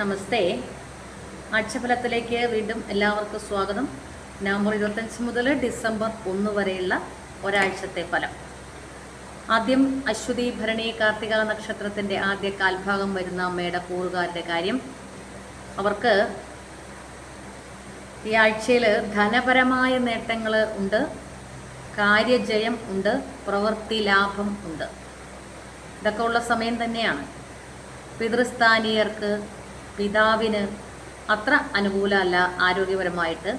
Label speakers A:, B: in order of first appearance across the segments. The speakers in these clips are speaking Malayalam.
A: നമസ്തേ. ആഴ്ചഫലത്തിലേക്ക് വീണ്ടും എല്ലാവർക്കും സ്വാഗതം. നവംബർ ഇരുപത്തഞ്ച് മുതൽ ഡിസംബർ ഒന്ന് വരെയുള്ള ഒരാഴ്ചത്തെ ഫലം. ആദ്യം അശ്വതി ഭരണി കാർത്തിക നക്ഷത്രത്തിന്റെ ആദ്യ കാൽഭാഗം വരുന്ന പൂർവകാരുടെ കാര്യം. അവർക്ക് ഈ ആഴ്ചയിൽ ധനപരമായ നേട്ടങ്ങൾ ഉണ്ട് കാര്യജയം ഉണ്ട് പ്രവൃത്തി ലാഭം ഉണ്ട്. ഇതൊക്കെ ഉള്ള സമയം തന്നെയാണ്. പിതൃസ്ഥാനീയർക്ക് പിതാവിന് അത്ര അനുകൂലമല്ല ആരോഗ്യപരമായിട്ട്.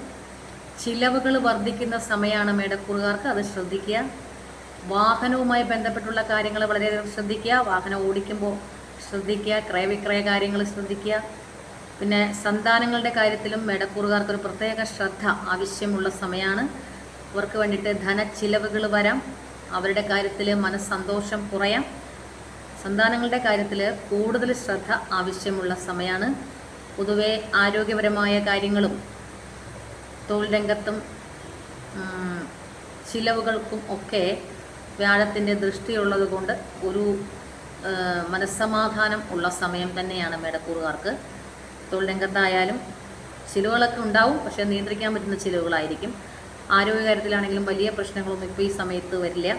A: ചിലവുകൾ വർദ്ധിക്കുന്ന സമയമാണ് മേടക്കൂറുകാർക്ക് അത് ശ്രദ്ധിക്കുക. വാഹനവുമായി ബന്ധപ്പെട്ടുള്ള കാര്യങ്ങൾ വളരെയധികം ശ്രദ്ധിക്കുക. വാഹനം ഓടിക്കുമ്പോൾ ശ്രദ്ധിക്കുക ക്രയവിക്രയ കാര്യങ്ങൾ ശ്രദ്ധിക്കുക. പിന്നെ സന്താനങ്ങളുടെ കാര്യത്തിലും മേടക്കൂറുകാർക്ക് ഒരു പ്രത്യേക ശ്രദ്ധ ആവശ്യമുള്ള സമയമാണ്. അവർക്ക് വേണ്ടിയിട്ട് ധനച്ചിലവുകൾ വരാം. അവരുടെ കാര്യത്തിൽ മനസ്സന്തോഷം കുറയാം. സന്താനങ്ങളുടെ കാര്യത്തിൽ കൂടുതൽ ശ്രദ്ധ ആവശ്യമുള്ള സമയമാണ് പൊതുവെ ആരോഗ്യപരമായ കാര്യങ്ങളും തൊഴിൽ രംഗത്തും ചിലവുകൾക്കും ഒക്കെ വ്യാഴത്തിന്റെ ദൃഷ്ടിയുള്ളത് കൊണ്ട് ഒരു മനസ്സമാധാനം ഉള്ള സമയം തന്നെയാണ് മേടക്കൂറുകാർക്ക്. തൊഴിൽ രംഗത്തായാലും ചിലവുകളൊക്കെ ഉണ്ടാവും പക്ഷേ നിയന്ത്രിക്കാൻ പറ്റുന്ന ചിലവുകളായിരിക്കും. ആരോഗ്യകാര്യത്തിലാണെങ്കിലും വലിയ പ്രശ്നങ്ങളൊന്നും ഇപ്പോൾ ഈ സമയത്ത് വരില്ല.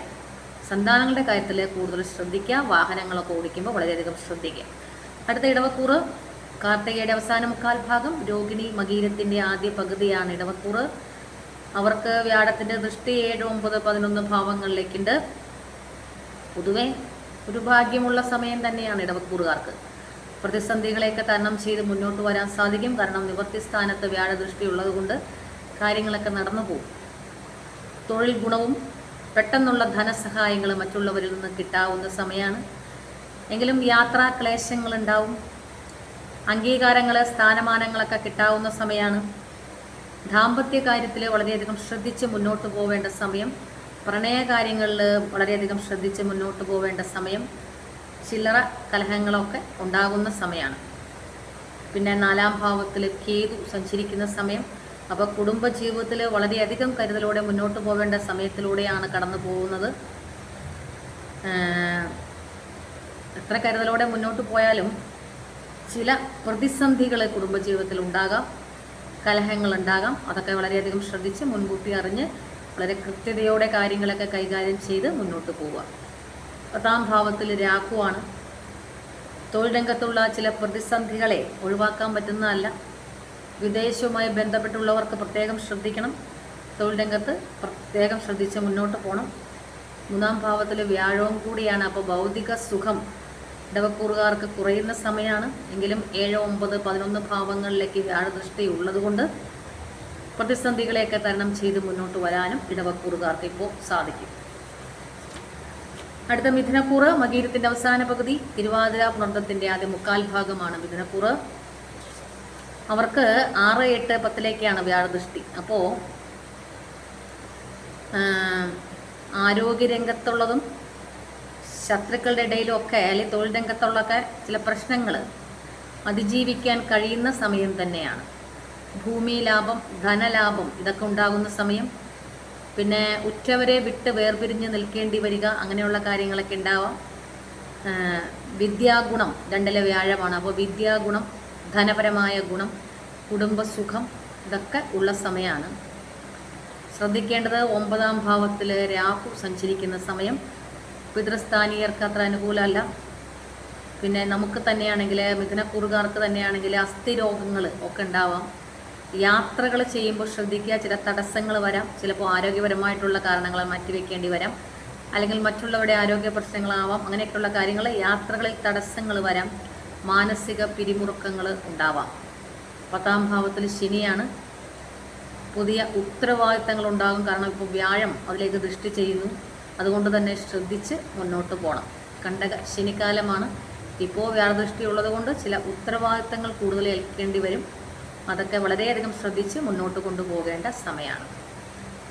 A: സന്താനങ്ങളുടെ കാര്യത്തിൽ കൂടുതൽ ശ്രദ്ധിക്കുക വാഹനങ്ങളൊക്കെ ഓടിക്കുമ്പോൾ വളരെയധികം ശ്രദ്ധിക്കുക. അടുത്ത ഇടവക്കൂറ് കാർത്തികയുടെ അവസാന മുക്കാൽ ഭാഗം രോഹിണി മകീരത്തിന്റെ ആദ്യ പകുതിയാണ് ഇടവക്കൂറ്. അവർക്ക് വ്യാഴത്തിന്റെ ദൃഷ്ടി ഏഴ് ഒമ്പത് പതിനൊന്ന് ഭാവങ്ങളിലേക്കുണ്ട്. പൊതുവെ ഒരു ഭാഗ്യമുള്ള സമയം തന്നെയാണ് ഇടവക്കൂറുകാർക്ക്. പ്രതിസന്ധികളെയൊക്കെ തരണം ചെയ്ത് മുന്നോട്ട് വരാൻ സാധിക്കും. കാരണം നിവർത്തി സ്ഥാനത്ത് വ്യാഴദൃഷ്ടി ഉള്ളതുകൊണ്ട് കാര്യങ്ങളൊക്കെ നടന്നു പോകും. തൊഴിൽ ഗുണവും പെട്ടെന്നുള്ള ധനസഹായങ്ങൾ മറ്റുള്ളവരിൽ നിന്ന് കിട്ടാവുന്ന സമയമാണ് എങ്കിലും യാത്രാ ക്ലേശങ്ങൾ ഉണ്ടാവും അംഗീകാരങ്ങൾ സ്ഥാനമാനങ്ങളൊക്കെ കിട്ടാവുന്ന സമയമാണ് ദാമ്പത്യ കാര്യത്തിൽ വളരെയധികം ശ്രദ്ധിച്ച് മുന്നോട്ട് പോവേണ്ട സമയം. പ്രണയ കാര്യങ്ങളിൽ വളരെയധികം ശ്രദ്ധിച്ച് മുന്നോട്ട് പോവേണ്ട സമയം. ചില്ലറ കലഹങ്ങളൊക്കെ ഉണ്ടാകുന്ന സമയമാണ് പിന്നെ നാലാം ഭാവത്തിൽ കേതു സഞ്ചരിക്കുന്ന സമയം. അപ്പോൾ കുടുംബ ജീവിതത്തിൽ വളരെയധികം കരുതലോടെ മുന്നോട്ട് പോകേണ്ട സമയത്തിലൂടെയാണ് കടന്നു പോകുന്നത്. എത്ര കരുതലോടെ മുന്നോട്ട് പോയാലും ചില പ്രതിസന്ധികൾ കുടുംബജീവിതത്തിൽ ഉണ്ടാകാം കലഹങ്ങൾ ഉണ്ടാകാം അതൊക്കെ വളരെയധികം ശ്രദ്ധിച്ച് മുൻകൂട്ടി അറിഞ്ഞ് വളരെ കൃത്യതയോടെ കാര്യങ്ങളൊക്കെ കൈകാര്യം ചെയ്ത് മുന്നോട്ട് പോവുക. പത്താം ഭാവത്തിൽ രാഹുവാണ്. തൊഴിൽ രംഗത്തുള്ള ചില പ്രതിസന്ധികളെ ഒഴിവാക്കാൻ പറ്റുന്നതല്ല. വിദേശവുമായി ബന്ധപ്പെട്ടുള്ളവർക്ക് പ്രത്യേകം ശ്രദ്ധിക്കണം. തൊഴിൽ രംഗത്ത് പ്രത്യേകം ശ്രദ്ധിച്ച് മുന്നോട്ട് പോകണം മൂന്നാം ഭാവത്തിൽ വ്യാഴവും കൂടിയാണ്. അപ്പോൾ ഭൗതിക സുഖം ഇടവക്കൂറുകാർക്ക് കുറയുന്ന സമയമാണ് എങ്കിലും ഏഴ് ഒമ്പത് പതിനൊന്ന് ഭാവങ്ങളിലേക്ക് വ്യാഴദൃഷ്ടി ഉള്ളതുകൊണ്ട് പ്രതിസന്ധികളെയൊക്കെ തരണം ചെയ്ത് മുന്നോട്ട് വരാനും ഇടവക്കൂറുകാർക്ക് ഇപ്പോൾ സാധിക്കും. അടുത്ത മിഥുനക്കൂറ് മകീരത്തിന്റെ അവസാന പകുതി തിരുവാതിര പുണർത്തത്തിന്റെ ആദ്യ മുക്കാൽ ഭാഗമാണ് മിഥുനക്കൂറ്. അവർക്ക് ആറ് എട്ട് പത്തിലേക്കാണ് വ്യാഴദൃഷ്ടി. അപ്പോൾ ആരോഗ്യരംഗത്തുള്ളതും ശത്രുക്കളുടെ ഇടയിലും ഒക്കെ അല്ലെങ്കിൽ തൊഴിൽ രംഗത്തുള്ളൊക്കെ ചില പ്രശ്നങ്ങൾ അതിജീവിക്കാൻ കഴിയുന്ന സമയം തന്നെയാണ്. ഭൂമി ലാഭം ധനലാഭം ഇതൊക്കെ ഉണ്ടാകുന്ന സമയം. പിന്നെ ഉറ്റവരെ വിട്ട് വേർപിരിഞ്ഞ് നിൽക്കേണ്ടി വരിക അങ്ങനെയുള്ള കാര്യങ്ങളൊക്കെ ഉണ്ടാവാം. വിദ്യാഗുണം രണ്ടിലെ വ്യാഴമാണ്. അപ്പോൾ വിദ്യാഗുണം ധനപരമായ ഗുണം കുടുംബസുഖം ഇതൊക്കെ ഉള്ള സമയമാണ് ശ്രദ്ധിക്കേണ്ടത് ഒമ്പതാം ഭാവത്തിൽ രാഹു സഞ്ചരിക്കുന്ന സമയം. പിതൃസ്ഥാനീയർക്ക് അത്ര അനുകൂലമല്ല. പിന്നെ നമുക്ക് തന്നെയാണെങ്കിൽ മിഥുനക്കുറുകാർക്ക് തന്നെയാണെങ്കിൽ അസ്ഥിരോഗങ്ങൾ ഒക്കെ ഉണ്ടാവാം. യാത്രകൾ ചെയ്യുമ്പോൾ ശ്രദ്ധിക്കുക ചില തടസ്സങ്ങൾ വരാം. ചിലപ്പോൾ ആരോഗ്യപരമായിട്ടുള്ള കാരണങ്ങൾ മാറ്റിവെക്കേണ്ടി വരാം. അല്ലെങ്കിൽ മറ്റുള്ളവരുടെ ആരോഗ്യ പ്രശ്നങ്ങളാവാം. അങ്ങനെയൊക്കെയുള്ള കാര്യങ്ങൾ യാത്രകളിൽ തടസ്സങ്ങൾ വരാം. മാനസിക പിരിമുറുക്കങ്ങൾ ഉണ്ടാവാം. പത്താം ഭാവത്തിൽ ശനിയാണ്. പുതിയ ഉത്തരവാദിത്തങ്ങൾ ഉണ്ടാകും. കാരണം ഇപ്പോൾ വ്യാഴം അതിലേക്ക് ദൃഷ്ടി ചെയ്യുന്നു. അതുകൊണ്ട് തന്നെ ശ്രദ്ധിച്ച് മുന്നോട്ട് പോകണം കണ്ടക ശനിക്കാലമാണ്. ഇപ്പോൾ വ്യാഴദൃഷ്ടി ഉള്ളതുകൊണ്ട് ചില ഉത്തരവാദിത്തങ്ങൾ കൂടുതൽ ഏൽക്കേണ്ടി വരും. അതൊക്കെ വളരെയധികം ശ്രദ്ധിച്ച് മുന്നോട്ട് കൊണ്ടുപോകേണ്ട സമയമാണ്.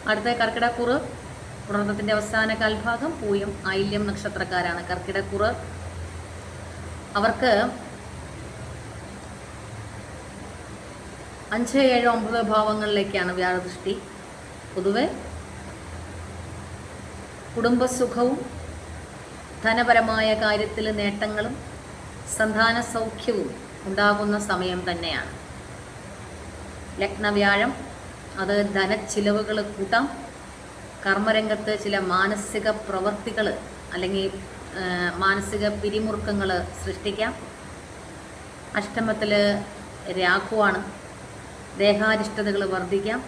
A: അടുത്ത കർക്കിടക്കുറ് പുണർന്നത്തിന്റെ അവസാന കാൽഭാഗം പൂയം ഐല്യം നക്ഷത്രക്കാരാണ്. കർക്കിടക്കുറ് അവർക്ക് അഞ്ച് ഏഴ് ഒമ്പത് ഭാവങ്ങളിലേക്കാണ് വ്യാഴദൃഷ്ടി. പൊതുവെ കുടുംബസുഖവും ധനപരമായ കാര്യത്തിൽ നേട്ടങ്ങളും സന്താന സൗഖ്യവും ഉണ്ടാകുന്ന സമയം തന്നെയാണ്. ലഗ്നവ്യാഴം അത് ധനച്ചിലവുകൾ കൂട്ടാം. കർമ്മരംഗത്ത് ചില മാനസിക പ്രവർത്തികൾ അല്ലെങ്കിൽ മാനസിക പിരിമുറുക്കങ്ങൾ സൃഷ്ടിക്കാം. അഷ്ടമത്തിൽ രാഹുവാണ്. ദേഹാരിഷ്ടതകൾ വർദ്ധിക്കാം.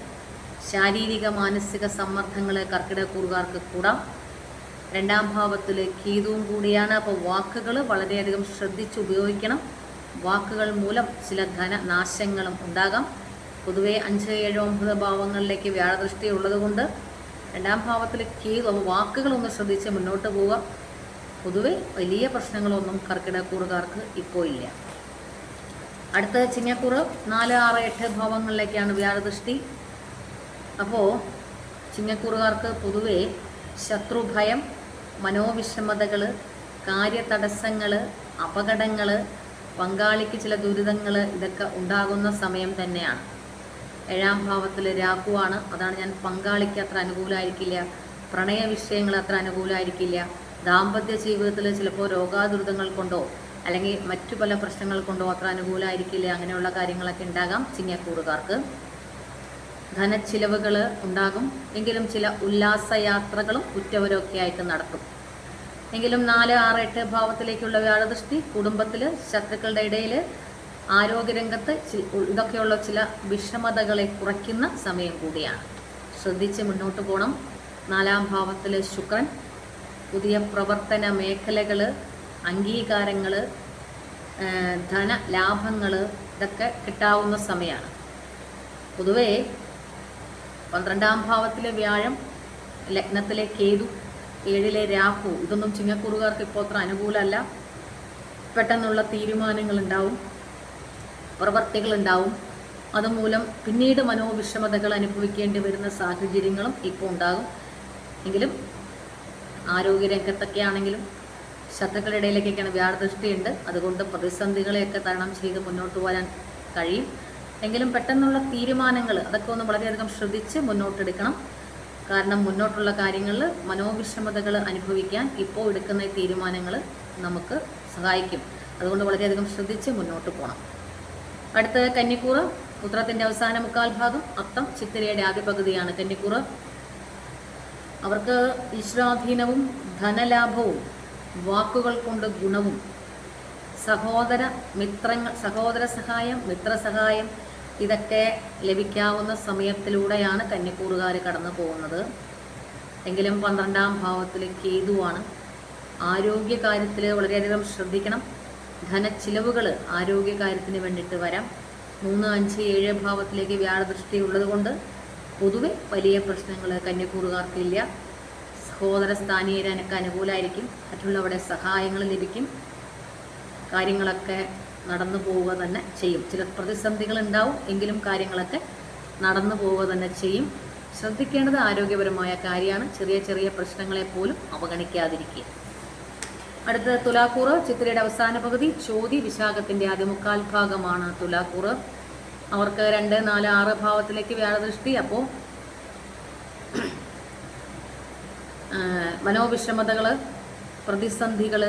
A: ശാരീരിക മാനസിക സമ്മർദ്ദങ്ങൾ കർക്കിടക്കൂറുകാർക്ക് കൂടാം. രണ്ടാം ഭാവത്തിൽ കീതുവും കൂടിയാണ്. അപ്പോൾ വാക്കുകൾ വളരെയധികം ശ്രദ്ധിച്ച് ഉപയോഗിക്കണം. വാക്കുകൾ മൂലം ചില ധനനാശങ്ങളും ഉണ്ടാകാം. പൊതുവേ അഞ്ച് ഏഴ് ഒമ്പത് ഭാവങ്ങളിലേക്ക് വ്യാഴദൃഷ്ടി ഉള്ളതുകൊണ്ട് രണ്ടാം ഭാവത്തിൽ കീതു വാക്കുകളൊന്ന് ശ്രദ്ധിച്ച് മുന്നോട്ട് പോവുക. പൊതുവെ വലിയ പ്രശ്നങ്ങളൊന്നും കർക്കിടക്കൂറുകാർക്ക് ഇപ്പോൾ ഇല്ല. അടുത്ത ചിങ്ങക്കൂറ് നാല് ആറ് എട്ട് ഭാവങ്ങളിലേക്കാണ് വ്യാഴദൃഷ്ടി. അപ്പോൾ ചിങ്ങക്കൂറുകാർക്ക് പൊതുവെ ശത്രുഭയം മനോവിഷമതകൾ കാര്യതടസ്സങ്ങൾ അപകടങ്ങൾ പങ്കാളിക്ക് ചില ദുരിതങ്ങൾ ഇതൊക്കെ ഉണ്ടാകുന്ന സമയം തന്നെയാണ്. ഏഴാം ഭാവത്തിൽ രാഹുവാണ്. അതാണ് ഞാൻ പങ്കാളിക്ക് അത്ര അനുകൂലമായിരിക്കില്ല പ്രണയ വിഷയങ്ങൾ അത്ര അനുകൂലമായിരിക്കില്ല ദാമ്പത്യ ജീവിതത്തിൽ ചിലപ്പോൾ രോഗാദുരിതങ്ങൾ കൊണ്ടോ അല്ലെങ്കിൽ മറ്റു പല പ്രശ്നങ്ങൾ കൊണ്ടോ അത്ര അനുകൂലമായിരിക്കില്ല അങ്ങനെയുള്ള കാര്യങ്ങളൊക്കെ ഉണ്ടാകാം ചിങ്ങക്കൂറുകാർക്ക് ധനച്ചിലവുകൾ ഉണ്ടാകും. എങ്കിലും ചില ഉല്ലാസയാത്രകളും ഉറ്റവരൊക്കെ ആയിട്ട് നടത്തും എങ്കിലും നാല് ആറ് എട്ട് ഭാവത്തിലേക്കുള്ള വ്യാഴദൃഷ്ടി കുടുംബത്തിൽ ശത്രുക്കളുടെ ഇടയിൽ ആരോഗ്യരംഗത്ത് ഇതൊക്കെയുള്ള ചില വിഷമതകളെ കുറയ്ക്കുന്ന സമയം കൂടിയാണ്. ശ്രദ്ധിച്ച് മുന്നോട്ട് പോകണം നാലാം ഭാവത്തിൽ ശുക്രൻ പുതിയ പ്രവർത്തന മേഖലകൾ അംഗീകാരങ്ങൾ ധനലാഭങ്ങൾ ഇതൊക്കെ കിട്ടാവുന്ന സമയമാണ് പൊതുവേ പന്ത്രണ്ടാം ഭാവത്തിലെ വ്യാഴം ലഗ്നത്തിലെ കേതു ഏഴിലെ രാഹു ഇതൊന്നും ചിങ്ങക്കുറുകാർക്ക് ഇപ്പോൾ അത്ര അനുകൂലമല്ല. പെട്ടെന്നുള്ള പ്രവർത്തികൾ ഉണ്ടാവും അതുമൂലം പിന്നീട് മനോവിഷമതകൾ അനുഭവിക്കേണ്ടി വരുന്ന സാഹചര്യങ്ങളും ഇപ്പോൾ ഉണ്ടാകും. എങ്കിലും ആരോഗ്യരംഗത്തൊക്കെ ആണെങ്കിലും ശത്രുക്കളുടെ ഇടയിലേക്കൊക്കെയാണ് വ്യാഴദൃഷ്ടിയുണ്ട് അതുകൊണ്ട് പ്രതിസന്ധികളെയൊക്കെ തരണം ചെയ്ത് മുന്നോട്ട് പോകാൻ കഴിയും. എങ്കിലും പെട്ടെന്നുള്ള തീരുമാനങ്ങൾ അതൊക്കെ ഒന്ന് വളരെയധികം ശ്രദ്ധിച്ച് മുന്നോട്ടെടുക്കണം. കാരണം മുന്നോട്ടുള്ള കാര്യങ്ങളിൽ മനോവിഷമതകൾ അനുഭവിക്കാൻ ഇപ്പോൾ എടുക്കുന്ന തീരുമാനങ്ങൾ നമുക്ക് സഹായിക്കും. അതുകൊണ്ട് വളരെയധികം ശ്രദ്ധിച്ച് മുന്നോട്ട് പോകണം. അടുത്ത കന്നിക്കൂറ് ഉത്രത്തിന്റെ അവസാന മുക്കാൽ ഭാഗം അത്തം ചിത്തിരയുടെ ആദ്യ പകുതിയാണ് കന്നിക്കൂറ്. അവർക്ക് ഈശ്വരാധീനവും ധനലാഭവും വാക്കുകൾ കൊണ്ട് ഗുണവും സഹോദര മിത്രങ്ങൾ സഹോദര സഹായം മിത്രസഹായം ഇതൊക്കെ ലഭിക്കാവുന്ന സമയത്തിലൂടെയാണ് കന്നിക്കൂറുകാർ കടന്നു പോകുന്നത്. എങ്കിലും പന്ത്രണ്ടാം ഭാവത്തിൽ കേതുവാണ് ആരോഗ്യ കാര്യത്തിൽ വളരെയധികം ശ്രദ്ധിക്കണം. ധനച്ചിലവുകൾ ആരോഗ്യ കാര്യത്തിന് വേണ്ടിയിട്ട് വരാം. മൂന്ന് അഞ്ച് ഏഴ് ഭാവത്തിലേക്ക് വ്യാഴദൃഷ്ടി ഉള്ളതുകൊണ്ട് പൊതുവെ വലിയ പ്രശ്നങ്ങൾ കന്യക്കൂറുകാർക്കില്ല സഹോദര സ്ഥാനീയരനൊക്കെ അനുകൂലമായിരിക്കും മറ്റുള്ളവരുടെ സഹായങ്ങൾ ലഭിക്കും. കാര്യങ്ങളൊക്കെ നടന്നു പോവുക തന്നെ ചെയ്യും. ചില പ്രതിസന്ധികൾ ഉണ്ടാവും എങ്കിലും കാര്യങ്ങളൊക്കെ നടന്നു പോവുക തന്നെ ചെയ്യും. ശ്രദ്ധിക്കേണ്ടത് ആരോഗ്യപരമായ കാര്യമാണ്. ചെറിയ ചെറിയ പ്രശ്നങ്ങളെ പോലും അവഗണിക്കാതിരിക്കുക. അടുത്ത തുലാക്കൂറ് ചിത്രയുടെ അവസാന പകുതി. ചോതി വിശാഖത്തിന്റെ ആദ്യമുക്കാൽ ഭാഗമാണ് തുലാക്കൂറ്. അവർക്ക് രണ്ട് നാല് ആറ് ഭാവത്തിലേക്ക് വ്യാഴദൃഷ്ടി. അപ്പോൾ മനോവിഷമതകൾ പ്രതിസന്ധികൾ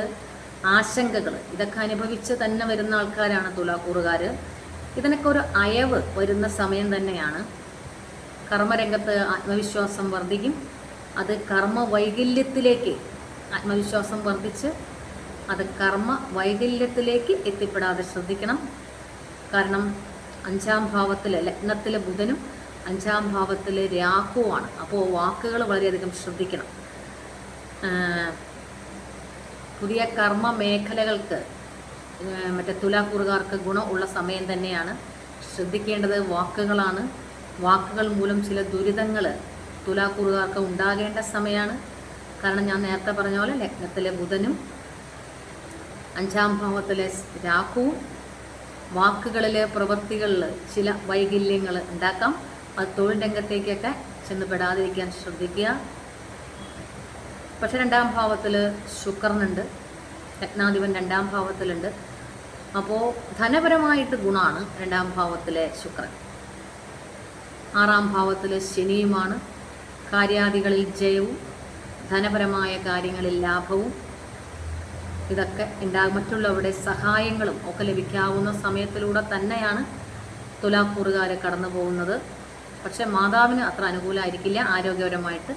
A: ആശങ്കകൾ ഇതൊക്കെ അനുഭവിച്ച് തന്നെ വരുന്ന ആൾക്കാരാണ് തുലാക്കൂറുകാർ ഇതിനൊക്കെ ഒരു അയവ് വരുന്ന സമയം തന്നെയാണ്. കർമ്മരംഗത്ത് ആത്മവിശ്വാസം വർദ്ധിക്കും. അത് കർമ്മ വൈകല്യത്തിലേക്ക് ആത്മവിശ്വാസം വർദ്ധിച്ച് അത് കർമ്മ വൈകല്യത്തിലേക്ക് എത്തിപ്പെടാതെ ശ്രദ്ധിക്കണം. കാരണം അഞ്ചാം ഭാവത്തിൽ ലഗ്നത്തിലെ ബുധനും അഞ്ചാം ഭാവത്തിൽ രാഹുവാണ് അപ്പോൾ വാക്കുകൾ വളരെയധികം ശ്രദ്ധിക്കണം. പുതിയ കർമ്മ മേഖലകൾക്ക് മറ്റേ തുലാക്കൂറുകാർക്ക് ഗുണം ഉള്ള സമയം തന്നെയാണ് ശ്രദ്ധിക്കേണ്ടത് വാക്കുകളാണ്. വാക്കുകൾ മൂലം ചില ദുരിതങ്ങൾ തുലാക്കൂറുകാർക്ക് ഉണ്ടാകേണ്ട സമയമാണ് കാരണം ഞാൻ നേരത്തെ പറഞ്ഞ പോലെ ലഗ്നത്തിലെ ബുധനും അഞ്ചാം ഭാവത്തിലെ രാഹുവും വാക്കുകളിലെ പ്രവൃത്തികളിൽ ചില വൈകല്യങ്ങൾ ഉണ്ടാക്കാം. അത് തൊഴിൽ രംഗത്തേക്കൊക്കെ ചെന്ന് പെടാതിരിക്കാൻ ശ്രദ്ധിക്കുക. പക്ഷെ രണ്ടാം ഭാവത്തിൽ ശുക്രനുണ്ട്. രത്നാധിപൻ രണ്ടാം ഭാവത്തിലുണ്ട്. അപ്പോൾ ധനപരമായിട്ട് ഗുണമാണ് രണ്ടാം ഭാവത്തിലെ ശുക്രൻ. ആറാം ഭാവത്തിലെ ശനിയുമാണ്. കാര്യാദികളിൽ ജയവും ധനപരമായ കാര്യങ്ങളിൽ ലാഭവും. ഇതൊക്കെ ഉണ്ടാകും മറ്റുള്ളവരുടെ സഹായങ്ങളും ഒക്കെ ലഭിക്കാവുന്ന സമയത്തിലൂടെ തന്നെയാണ് തുലാക്കൂറുകാരെ കടന്നു പോകുന്നത്. പക്ഷെ മാതാവിന് അത്ര അനുകൂലമായിരിക്കില്ല ആരോഗ്യപരമായിട്ട്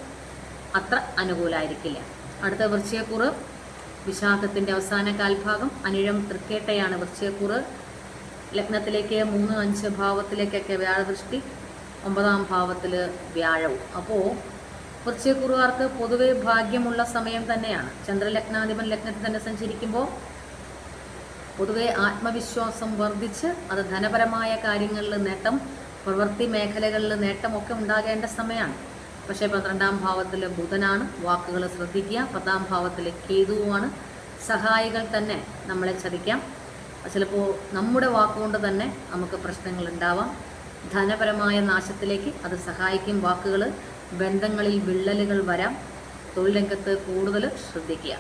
A: അത്ര അനുകൂലമായിരിക്കില്ല അടുത്ത വൃശ്ചയക്കുറ് വിശാഖത്തിന്റെ അവസാന കാൽഭാഗം അനിഴം തൃക്കേട്ടയാണ് വൃശ്ചയക്കുറ് ലഗ്നത്തിലേക്ക് മൂന്ന് അഞ്ച് ഭാവത്തിലേക്കൊക്കെ വ്യാഴദൃഷ്ടി ഒമ്പതാം ഭാവത്തിൽ വ്യാഴവും. അപ്പോൾ വൃശ്ചയക്കുറുകാർക്ക് പൊതുവെ ഭാഗ്യമുള്ള സമയം തന്നെയാണ്. ചന്ദ്രലഗ്നാധിപൻ ലഗ്നത്തിൽ തന്നെ സഞ്ചരിക്കുമ്പോൾ പൊതുവെ ആത്മവിശ്വാസം വർദ്ധിച്ച് അത് ധനപരമായ കാര്യങ്ങളിൽ നേട്ടം പ്രവൃത്തി മേഖലകളിൽ നേട്ടമൊക്കെ ഉണ്ടാകേണ്ട സമയമാണ്. പക്ഷേ പന്ത്രണ്ടാം ഭാവത്തിൽ ബുധനാണ്. വാക്കുകൾ ശ്രദ്ധിക്കുക. പത്താം ഭാവത്തിൽ കേതുവുമാണ്. സഹായികൾ തന്നെ നമ്മളെ ചതിക്കാം. ചിലപ്പോൾ നമ്മുടെ വാക്കുകൊണ്ട് തന്നെ നമുക്ക് പ്രശ്നങ്ങൾ ഉണ്ടാവാം. ധനപരമായ നാശത്തിലേക്ക് അത് സഹായിക്കും വാക്കുകൾ ബന്ധങ്ങളിൽ വിള്ളലുകൾ വരാം. തൊഴിൽ രംഗത്ത് കൂടുതൽ ശ്രദ്ധിക്കുക.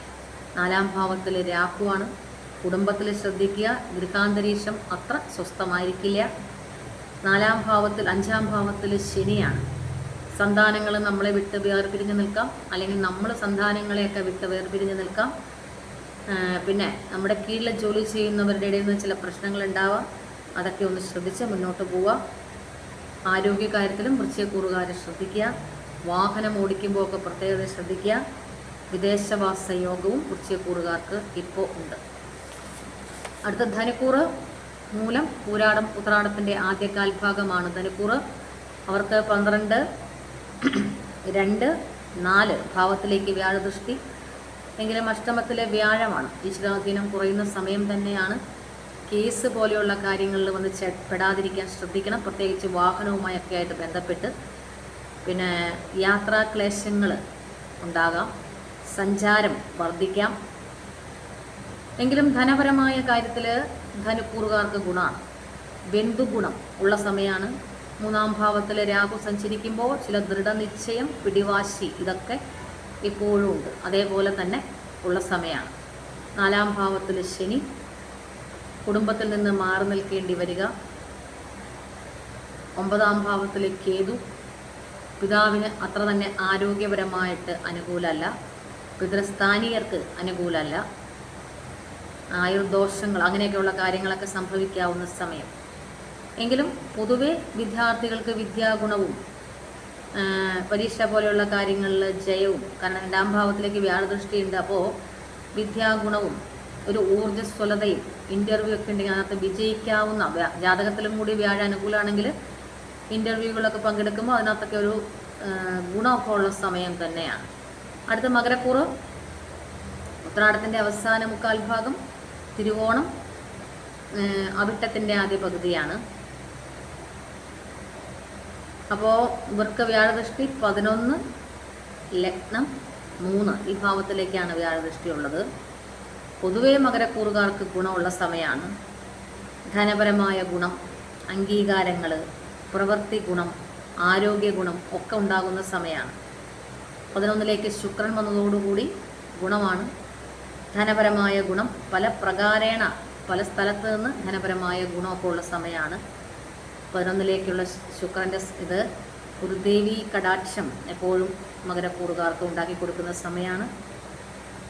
A: നാലാം ഭാവത്തിൽ രാഹുവാണ് കുടുംബത്തിൽ ശ്രദ്ധിക്കുക. ഗൃഹാന്തരീക്ഷം അത്ര സ്വസ്ഥമായിരിക്കില്ല. നാലാം ഭാവത്തിൽ അഞ്ചാം ഭാവത്തിൽ ശനിയാണ്. സന്താനങ്ങൾ നമ്മളെ വിട്ട് വേർപിരിഞ്ഞ് നിൽക്കാം. അല്ലെങ്കിൽ നമ്മൾ സന്താനങ്ങളെയൊക്കെ വിട്ട് വേർപിരിഞ്ഞ് നിൽക്കാം. പിന്നെ നമ്മുടെ കീഴിൽ ജോലി ചെയ്യുന്നവരുടെ ഇടയിൽ നിന്ന് ചില പ്രശ്നങ്ങൾ ഉണ്ടാവാം. അതൊക്കെ ഒന്ന് ശ്രദ്ധിച്ച് മുന്നോട്ട് പോവുക ആരോഗ്യകാര്യത്തിലും വൃശ്ചയക്കൂറുകാരെ ശ്രദ്ധിക്കുക. വാഹനം ഓടിക്കുമ്പോൾ ഒക്കെ പ്രത്യേകത ശ്രദ്ധിക്കുക. വിദേശവാസ യോഗവും വൃശ്ചയക്കൂറുകാർക്ക് ഇപ്പോൾ ഉണ്ട്. അടുത്ത ധനുക്കൂറ് മൂലം പൂരാടം ഉത്രാടത്തിന്റെ ആദ്യ കാൽഭാഗമാണ് ധനുക്കൂറ്. അവർക്ക് പന്ത്രണ്ട് രണ്ട് നാല് ഭാവത്തിലേക്ക് വ്യാഴദൃഷ്ടി. എങ്കിലും അഷ്ടമത്തിലെ വ്യാഴമാണ്. ഈശ്വരാധീനം കുറയുന്ന സമയം തന്നെയാണ്. കേസ് പോലെയുള്ള കാര്യങ്ങളിൽ വന്ന് പെടാതിരിക്കാൻ ശ്രദ്ധിക്കണം. പ്രത്യേകിച്ച് വാഹനവുമായൊക്കെ ആയിട്ട് ബന്ധപ്പെട്ട് പിന്നെ യാത്രാക്ലേശങ്ങൾ ഉണ്ടാകാം സഞ്ചാരം വർദ്ധിക്കാം. എങ്കിലും ധനപരമായ കാര്യത്തിൽ ധനുക്കൂറുകാർക്ക് ഗുണമാണ്. ബന്ധുഗുണം ഉള്ള സമയമാണ് മൂന്നാം ഭാവത്തിൽ രാഹു സഞ്ചരിക്കുമ്പോൾ ചില ദൃഢനിശ്ചയം പിടിവാശി ഇതൊക്കെ ഇപ്പോഴും ഉണ്ട്. അതേപോലെ തന്നെ ഉള്ള സമയമാണ് നാലാം ഭാവത്തിൽ ശനി. കുടുംബത്തിൽ നിന്ന് മാറി നിൽക്കേണ്ടി വരിക. ഒമ്പതാം ഭാവത്തിൽ കേതു. പിതാവിന് അത്ര തന്നെ ആരോഗ്യപരമായിട്ട് അനുകൂലമല്ല പിതൃസ്ഥാനീയർക്ക് അനുകൂലമല്ല ആയുർദോഷങ്ങൾ അങ്ങനെയൊക്കെയുള്ള കാര്യങ്ങളൊക്കെ സംഭവിക്കാവുന്ന സമയം. എങ്കിലും പൊതുവെ വിദ്യാർത്ഥികൾക്ക് വിദ്യാഗുണവും പരീക്ഷ പോലെയുള്ള കാര്യങ്ങളിൽ ജയവും കാരണം രണ്ടാം ഭാവത്തിലേക്ക് വ്യാഴദൃഷ്ടിയുണ്ട്. അപ്പോൾ വിദ്യാഗുണവും ഒരു ഊർജസ്വലതയും ഇന്റർവ്യൂ ഒക്കെ ഉണ്ടെങ്കിൽ അതിനകത്ത് വിജയിക്കാവുന്ന ജാതകത്തിലും കൂടി വ്യാഴ അനുകൂലമാണെങ്കിൽ ഇന്റർവ്യൂകളൊക്കെ പങ്കെടുക്കുമ്പോൾ അതിനകത്തൊക്കെ ഒരു ഗുണമൊക്കെ ഉള്ള സമയം തന്നെയാണ്. അടുത്ത മകരക്കൂറ് ഉത്രാടത്തിന്റെ അവസാന മുക്കാൽ ഭാഗം തിരുവോണം അവിട്ടത്തിന്റെ ആദ്യ പകുതിയാണ്. അപ്പോൾ ഇവർക്ക് വ്യാഴദൃഷ്ടി പതിനൊന്ന് ലഗ്നം മൂന്ന് ഈ ഭാവത്തിലേക്കാണ് വ്യാഴദൃഷ്ടി ഉള്ളത്. പൊതുവേ മകരക്കൂറുകാർക്ക് ഗുണമുള്ള സമയമാണ് ധനപരമായ ഗുണം അംഗീകാരങ്ങൾ പ്രവൃത്തി ഗുണം ആരോഗ്യ ഗുണം ഒക്കെ ഉണ്ടാകുന്ന സമയമാണ് പതിനൊന്നിലേക്ക് ശുക്രൻ വന്നതോടുകൂടി ഗുണമാണ് ധനപരമായ ഗുണം. പല പ്രകാരേണ പല സ്ഥലത്ത് നിന്ന് ധനപരമായ ഗുണമൊക്കെ ഉള്ള സമയമാണ് പതിനൊന്നിലേക്കുള്ള ശുക്രന്റെ ഇത് ഗുരുദേവി കടാക്ഷം എപ്പോഴും മകരക്കൂറുകാർക്ക് ഉണ്ടാക്കി കൊടുക്കുന്ന സമയമാണ്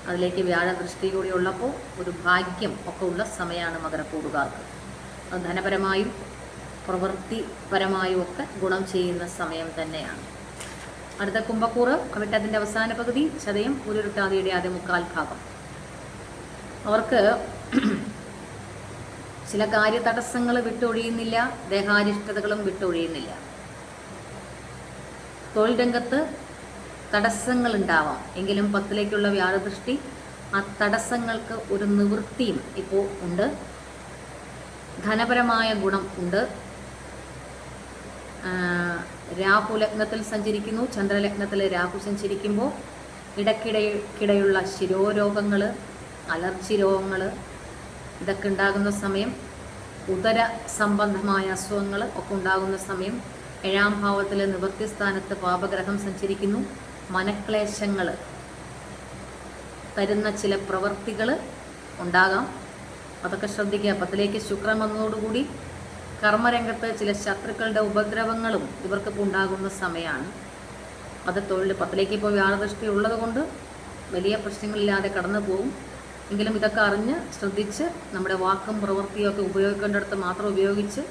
A: അതിലേക്ക് വ്യാഴദൃഷ്ടി കൂടി ഉള്ളപ്പോൾ ഒരു ഭാഗ്യം ഒക്കെ ഉള്ള സമയമാണ് മകരക്കൂറുകാർക്ക്. അത് ധനപരമായും പ്രവൃത്തിപരമായും ഒക്കെ ഗുണം ചെയ്യുന്ന സമയം തന്നെയാണ്. അടുത്ത കുംഭക്കൂറ് അവിട്ടത്തിന്റെ അവസാന പകുതി ചതയം ഉരുട്ടാതിയുടെ ആദ്യ മുക്കാൽ ഭാഗം. അവർക്ക് ചില കാര്യ തടസ്സങ്ങൾ വിട്ടൊഴിയുന്നില്ല ദേഹാരിഷ്ടതകളും വിട്ടൊഴിയുന്നില്ല. തൊഴിൽ രംഗത്ത് തടസ്സങ്ങൾ ഉണ്ടാവാം എങ്കിലും പത്തിലേക്കുള്ള വ്യാഴദൃഷ്ടി ആ തടസ്സങ്ങൾക്ക് ഒരു നിവൃത്തിയും ഇപ്പോൾ ഉണ്ട്. ധനപരമായ ഗുണം ഉണ്ട്. രാഹു ലഗ്നത്തിൽ സഞ്ചരിക്കുന്നു. ചന്ദ്രലഗ്നത്തിൽ രാഹു സഞ്ചരിക്കുമ്പോൾ ഇടയ്ക്കിടയ്ക്കിടയുള്ള ശിരോരോഗങ്ങൾ അലർജി രോഗങ്ങൾ ഇതൊക്കെ ഉണ്ടാകുന്ന സമയം ഉദര സംബന്ധമായ അസുഖങ്ങൾ ഒക്കെ ഉണ്ടാകുന്ന സമയം ഏഴാം ഭാവത്തിൽ നിവൃത്തി സ്ഥാനത്ത് പാപഗ്രഹം സഞ്ചരിക്കുന്നു. മനക്ലേശങ്ങൾ തരുന്ന ചില പ്രവൃത്തികൾ ഉണ്ടാകാം. അതൊക്കെ ശ്രദ്ധിക്കുക. പത്തിലേക്ക് ശുക്രൻ വന്നതോടുകൂടി കർമ്മരംഗത്ത് ചില ശത്രുക്കളുടെ ഉപദ്രവങ്ങളും ഇവർക്കൊക്കെ ഉണ്ടാകുന്ന സമയമാണ് അത് തൊഴിൽ പത്തിലേക്ക് ഇപ്പോൾ വ്യാഴദൃഷ്ടി ഉള്ളത് കൊണ്ട് വലിയ പ്രശ്നങ്ങളില്ലാതെ കടന്നു പോകും എങ്കിലും ഇതൊക്കെ അറിഞ്ഞ് ശ്രദ്ധിച്ച് നമ്മുടെ വാക്കും പ്രവൃത്തിയും ഒക്കെ ഉപയോഗിക്കേണ്ടടുത്ത് മാത്രം ഉപയോഗിച്ച്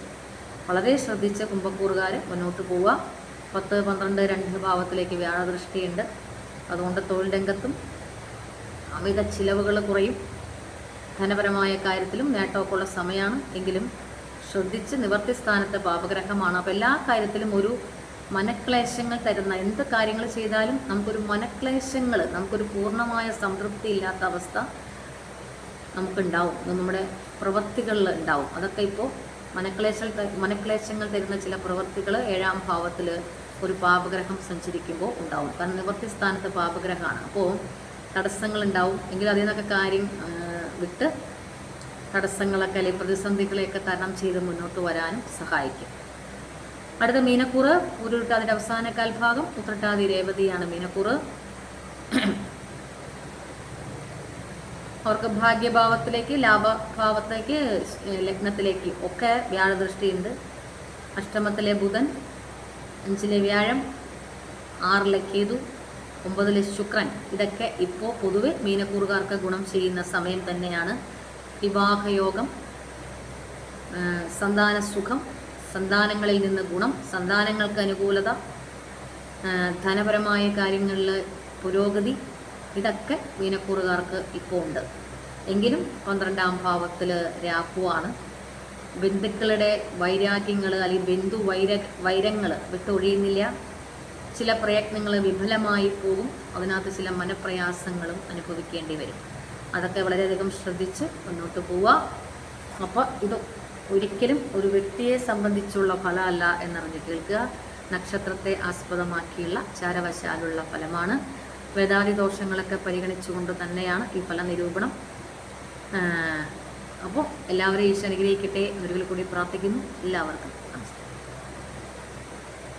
A: വളരെ ശ്രദ്ധിച്ച് കുംഭക്കൂറുകാർ മുന്നോട്ട് പോവുക. പത്ത് പന്ത്രണ്ട് രണ്ട് ഭാവത്തിലേക്ക് വ്യാഴദൃഷ്ടിയുണ്ട്. അതുകൊണ്ട് തൊഴിൽ രംഗത്തും അമിത ചിലവുകൾ കുറയും. ധനപരമായ കാര്യത്തിലും നേട്ടമൊക്കെ ഉള്ള സമയമാണ് എങ്കിലും ശ്രദ്ധിച്ച് നിവർത്തി സ്ഥാനത്തെ പാപഗ്രഹമാണ്. അപ്പോൾ എല്ലാ കാര്യത്തിലും ഒരു മനക്ലേശങ്ങൾ തരുന്ന എന്ത് കാര്യങ്ങൾ ചെയ്താലും നമുക്കൊരു മനക്ലേശങ്ങൾ നമുക്കൊരു പൂർണമായ സംതൃപ്തി ഇല്ലാത്ത അവസ്ഥ നമുക്കുണ്ടാവും. നമ്മുടെ പ്രവൃത്തികളിൽ ഉണ്ടാവും. അതൊക്കെ ഇപ്പോൾ മനക്ലേശ മനക്ലേശങ്ങൾ തരുന്ന ചില പ്രവൃത്തികൾ ഏഴാം ഭാവത്തിൽ ഒരു പാപഗ്രഹം സഞ്ചരിക്കുമ്പോൾ ഉണ്ടാവും. കാരണം നിവർത്തി സ്ഥാനത്ത് പാപഗ്രഹമാണ്. അപ്പോൾ തടസ്സങ്ങൾ ഉണ്ടാവും. എങ്കിലും അതിൽ നിന്നൊക്കെ കാര്യം വിട്ട് തടസ്സങ്ങളൊക്കെ അല്ലെങ്കിൽ പ്രതിസന്ധികളെയൊക്കെ തരണം ചെയ്ത് മുന്നോട്ട് വരാനും സഹായിക്കും. അടുത്ത മീനക്കൂറ് ഉരുട്ടാതിന്റെ അവസാന കാൽഭാഗം ഉത്രട്ടാതി രേവതിയാണ് മീനക്കൂറ്. അവർക്ക് ഭാഗ്യഭാവത്തിലേക്ക് ലാഭഭാവത്തേക്ക് ലഗ്നത്തിലേക്ക് ഒക്കെ വ്യാഴദൃഷ്ടിയുണ്ട്. അഷ്ടമത്തിലെ ബുധൻ അഞ്ചിലെ വ്യാഴം ആറിലെ കേതു ഒമ്പതിലെ ശുക്രൻ. ഇതൊക്കെ ഇപ്പോൾ പൊതുവെ മീനക്കൂറുകാർക്ക് ഗുണം ചെയ്യുന്ന സമയം തന്നെയാണ്. വിവാഹയോഗം സന്താന സുഖം സന്താനങ്ങളിൽ നിന്ന് ഗുണം സന്താനങ്ങൾക്ക് അനുകൂലത ധനപരമായ കാര്യങ്ങളിൽ പുരോഗതി ഇതൊക്കെ മീനക്കൂറുകാർക്ക് ഇപ്പോൾ ഉണ്ട്. എങ്കിലും പന്ത്രണ്ടാം ഭാവത്തിൽ രാഹുവാണ്. ബന്ധുക്കളുടെ വൈരാഗ്യങ്ങൾ അല്ലെങ്കിൽ ബന്ധു വൈര വൈരങ്ങൾ വിട്ടൊഴിയുന്നില്ല. ചില പ്രയത്നങ്ങൾ വിഫലമായി പോകും. അതിനകത്ത് ചില മനപ്രയാസങ്ങളും അനുഭവിക്കേണ്ടി വരും. അതൊക്കെ വളരെയധികം ശ്രദ്ധിച്ച് മുന്നോട്ട് പോവുക. അപ്പോൾ ഇത് ഒരിക്കലും ഒരു വ്യക്തിയെ സംബന്ധിച്ചുള്ള ഫലമല്ല എന്നറിഞ്ഞ് കേൾക്കുക. നക്ഷത്രത്തെ ആസ്പദമാക്കിയുള്ള ചാരവശാലുള്ള ഫലമാണ്. വേദാതി ദോഷങ്ങളൊക്കെ പരിഗണിച്ചുകൊണ്ട് തന്നെയാണ് ഈ ഫല നിരൂപണം അപ്പോൾ എല്ലാവരെയും ഈശ്വരനുഗ്രഹിക്കട്ടെ. ഒരിക്കൽ കൂടി പ്രാർത്ഥിക്കുന്നു. എല്ലാവർക്കും